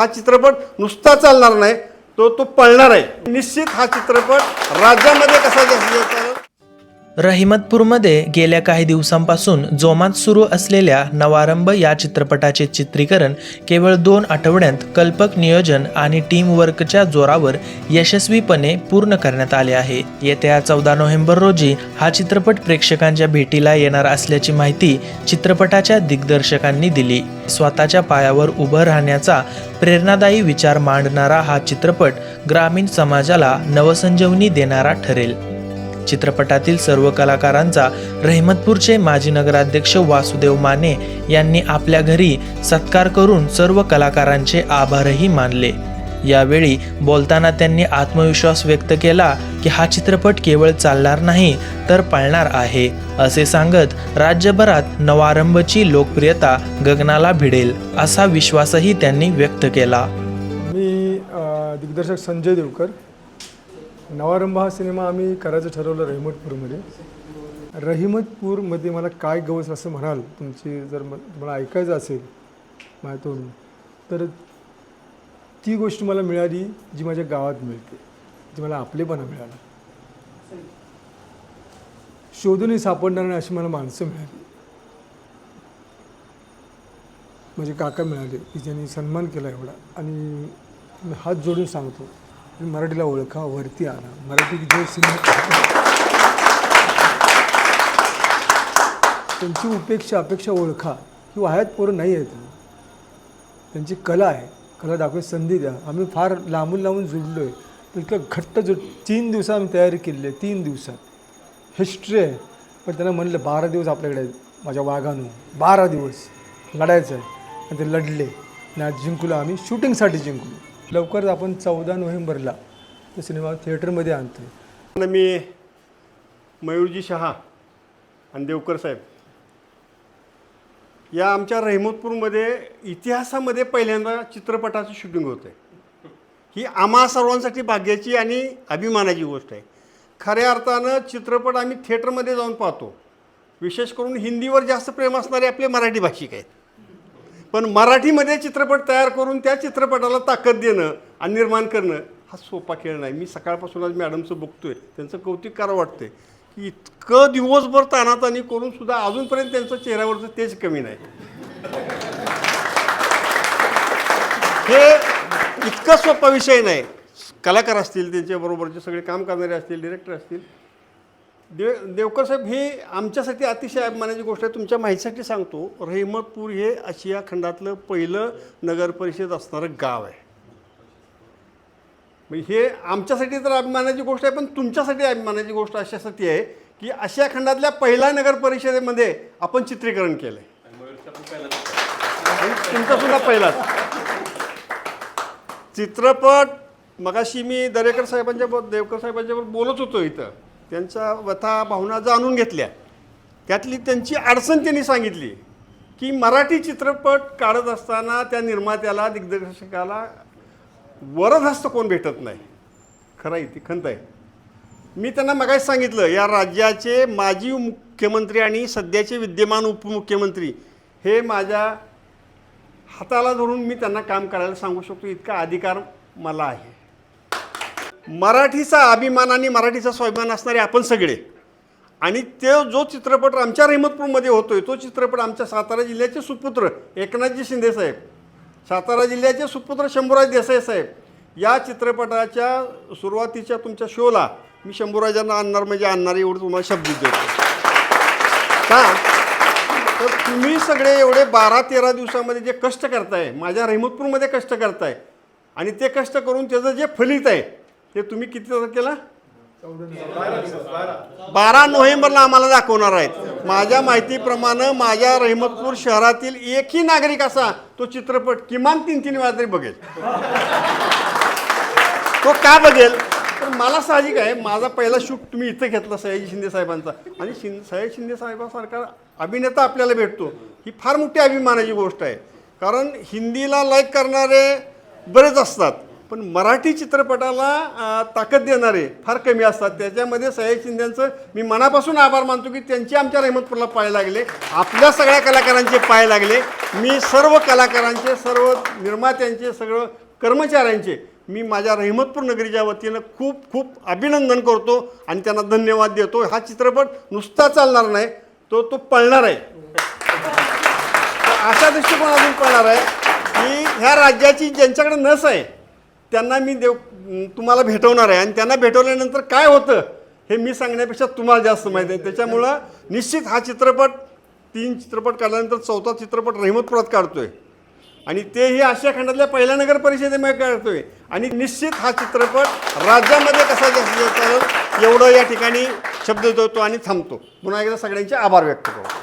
हा चित्रपट नुसता चालणार नाही तो तो पळणार आहे. निश्चित हा चित्रपट राज्यामध्ये कसा जास्तीत जास्त रहिमतपूरमध्ये गेल्या काही दिवसांपासून जोमात सुरू असलेल्या नवारंभ या चित्रपटाचे चित्रीकरण केवळ दोन आठवड्यांत कल्पक नियोजन आणि टीमवर्कच्या जोरावर यशस्वीपणे पूर्ण करण्यात आले आहे. येत्या चौदा नोव्हेंबर रोजी हा चित्रपट प्रेक्षकांच्या भेटीला येणार असल्याची माहिती चित्रपटाच्या दिग्दर्शकांनी दिली. स्वतःच्या पायावर उभं राहण्याचा प्रेरणादायी विचार मांडणारा हा चित्रपट ग्रामीण समाजाला नवसंजीवनी देणारा ठरेल. चित्रपटातील सर्व कलाकारांचा रहमतपूरचे माजी नगराध्यक्ष वासुदेव माने यांनी आपल्या घरी सत्कार करून सर्व कलाकारांचे आभारही मानले. यावेळी बोलताना त्यांनी आत्मविश्वास व्यक्त केला की हा चित्रपट केवळ चालणार नाही तर पळणार आहे असे सांगत राज्यभरात नवारंभची लोकप्रियता गगनाला भिडेल असा विश्वासही त्यांनी व्यक्त केला. मी दिग्दर्शक संजय देवकर नवारंभ हा सिनेमा आम्ही करायचं ठरवलं रहिमतपूरमध्ये. रहिमतपूरमध्ये मला काय गवस असं म्हणाल तुमची जर म तुम्हाला ऐकायचं असेल माझ्यातून तर ती गोष्ट मला मिळाली जी माझ्या गावात मिळते जी मला आपलेपणा मिळाला. शोधूनही सापडणार नाही अशी मला माणसं मिळाली. माझे काका मिळाले की ज्यांनी सन्मान केला एवढा. आणि हात जोडून सांगतो तुम्ही मराठीला ओळखा वरती आणा. मराठी जो सिनेमा त्यांची उपेक्षा अपेक्षा ओळखा. किंवा आहेत पोरं नाही आहेत. त्यांची कला आहे. कला दाखवायची संधी द्या. आम्ही फार लांबून लांबून जुडलो आहे तर इतकं घट्ट जुड तीन दिवसात आम्ही तयारी केलेली आहे. तीन दिवसात. हिस्ट्री आहे. पण त्यांना म्हणलं बारा दिवस आपल्याकडे माझ्या वाघानं बारा दिवस लढायचं आहे. आणि ते लढले. आणि आज जिंकलो आम्ही. शूटिंगसाठी जिंकलो. लवकरच आपण चौदा नोव्हेंबरला तो सिनेमा थिएटरमध्ये आणतो आणि मी मयूरजी शहा आणि देवकर साहेब या आमच्या रहमतपूरमध्ये इतिहासामध्ये पहिल्यांदा चित्रपटाचं शूटिंग होतं आहे ही आम्हा सर्वांसाठी भाग्याची आणि अभिमानाची गोष्ट आहे. खऱ्या अर्थानं चित्रपट आम्ही थिएटरमध्ये जाऊन पाहतो. विशेष करून हिंदीवर जास्त प्रेम असणारे आपले मराठी भाषिक आहेत. पण मराठीमध्ये चित्रपट तयार करून त्या चित्रपटाला ताकद देणं आणि निर्माण करणं हा सोपा खेळ नाही. मी सकाळपासून आज मॅडमचं बघतोय. त्यांचं कौतुक करावं वाटतंय. की इतकं दिवसभर तानातानी करून सुद्धा अजूनपर्यंत त्यांचं चेहऱ्यावरचं तेज कमी नाही. हे इतका सोपा विषय नाही. कलाकार असतील त्यांच्याबरोबरचे सगळे काम करणारे असतील डिरेक्टर असतील देव देवकर साहेब हे आमच्यासाठी अतिशय अभिमानाची गोष्ट आहे. तुमच्या माहितीसाठी सांगतो रहिमतपूर हे आशिया खंडातलं पहिलं नगर परिषद असणारं गाव आहे. म्हणजे हे आमच्यासाठी तर अभिमानाची गोष्ट आहे पण तुमच्यासाठी अभिमानाची गोष्ट अशासाठी आहे की आशिया खंडातल्या पहिल्या नगर परिषदेमध्ये आपण चित्रीकरण केलं आहे तुमचासुद्धा पहिलाच. चित्रपट मगाशी मी दरेकर साहेबांच्या देवकर साहेबांच्याबरोबर बोलत होतो इथं. त्यांच्या व्यथा भावना जाणून घेतल्या. त्यातली त्यांची अडचण त्यांनी सांगितली की मराठी चित्रपट काढत असताना त्या निर्मात्याला दिग्दर्शकाला वरदहस्त कोण भेटत नाही. खरं आहे ती खंत आहे. मी त्यांना मगाच सांगितलं या राज्याचे माजी मुख्यमंत्री आणि सध्याचे विद्यमान उपमुख्यमंत्री हे माझ्या हाताला धरून मी त्यांना काम करायला सांगू शकतो इतका अधिकार मला आहे. मराठीचा अभिमान आणि मराठीचा स्वाभिमान असणारे आपण सगळे. आणि ते जो चित्रपट आमच्या रहमतपूरमध्ये आहे तो चित्रपट आमच्या सातारा जिल्ह्याचे सुपुत्र एकनाथजी शिंदे साहेब सातारा जिल्ह्याचे सुपुत्र शंभूराज देसाई साहेब या चित्रपटाच्या सुरुवातीच्या तुमच्या शोला मी शंभूराजांना आणणार म्हणजे आणणार एवढं तुम्हाला शब्द देतो. का? तर तुम्ही सगळे एवढे बारा तेरा दिवसामध्ये जे कष्ट करताय माझ्या रहमतपूरमध्ये कष्ट करताय आणि ते कष्ट करून त्याचं जे फलित आहे ते तुम्ही किती तारखेला बारा नोव्हेंबरला आम्हाला दाखवणार आहेत. माझ्या माहितीप्रमाणे माझ्या रहमतपूर शहरातील एकही नागरिक असा तो चित्रपट किमान तीन तीन वेळा तरी बघेल. तो का बघेल? तर मला साहजिक आहे माझा पहिला शूट तुम्ही इथं घेतला सयाजी शिंदे साहेबांचा. आणि शिंदे सयाजी शिंदे साहेबांसारखा अभिनेता आपल्याला भेटतो. ही फार मोठी अभिमानाची गोष्ट आहे. कारण हिंदीला लाईक करणारे बरेच असतात. पण मराठी चित्रपटाला ताकद देणारे फार कमी असतात. त्याच्यामध्ये सयाजी शिंद्यांचं मी मनापासून आभार मानतो की त्यांचे आमच्या रहमतपूरला पाय लागले. आपल्या सगळ्या कलाकारांचे पाय लागले. मी सर्व कलाकारांचे सर्व निर्मात्यांचे सगळं कर्मचाऱ्यांचे मी माझ्या रहिमतपूर नगरीच्या वतीनं खूप खूप अभिनंदन करतो आणि त्यांना धन्यवाद देतो. हा चित्रपट नुसता चालणार नाही तो तो पळणार आहे. अशा दृष्टिकोनातून पळणार आहे की ह्या राज्याची ज्यांच्याकडे नस आहे त्यांना मी देव तुम्हाला भेटवणार आहे आणि त्यांना भेटवल्यानंतर काय होतं हे मी सांगण्यापेक्षा तुम्हाला जास्त माहिती आहे त्याच्यामुळं निश्चित हा चित्रपट तीन चित्रपट काढल्यानंतर चौथा चित्रपट रहिमतपुरात काढतोय आणि तेही आशिया खंडातल्या पहिल्या नगर परिषदेमध्ये काढतोय आणि निश्चित हा चित्रपट राज्यामध्ये कसा जास्त एवढं या ठिकाणी शब्द देतो आणि थांबतो पुन्हा एकदा सगळ्यांचे आभार व्यक्त करतो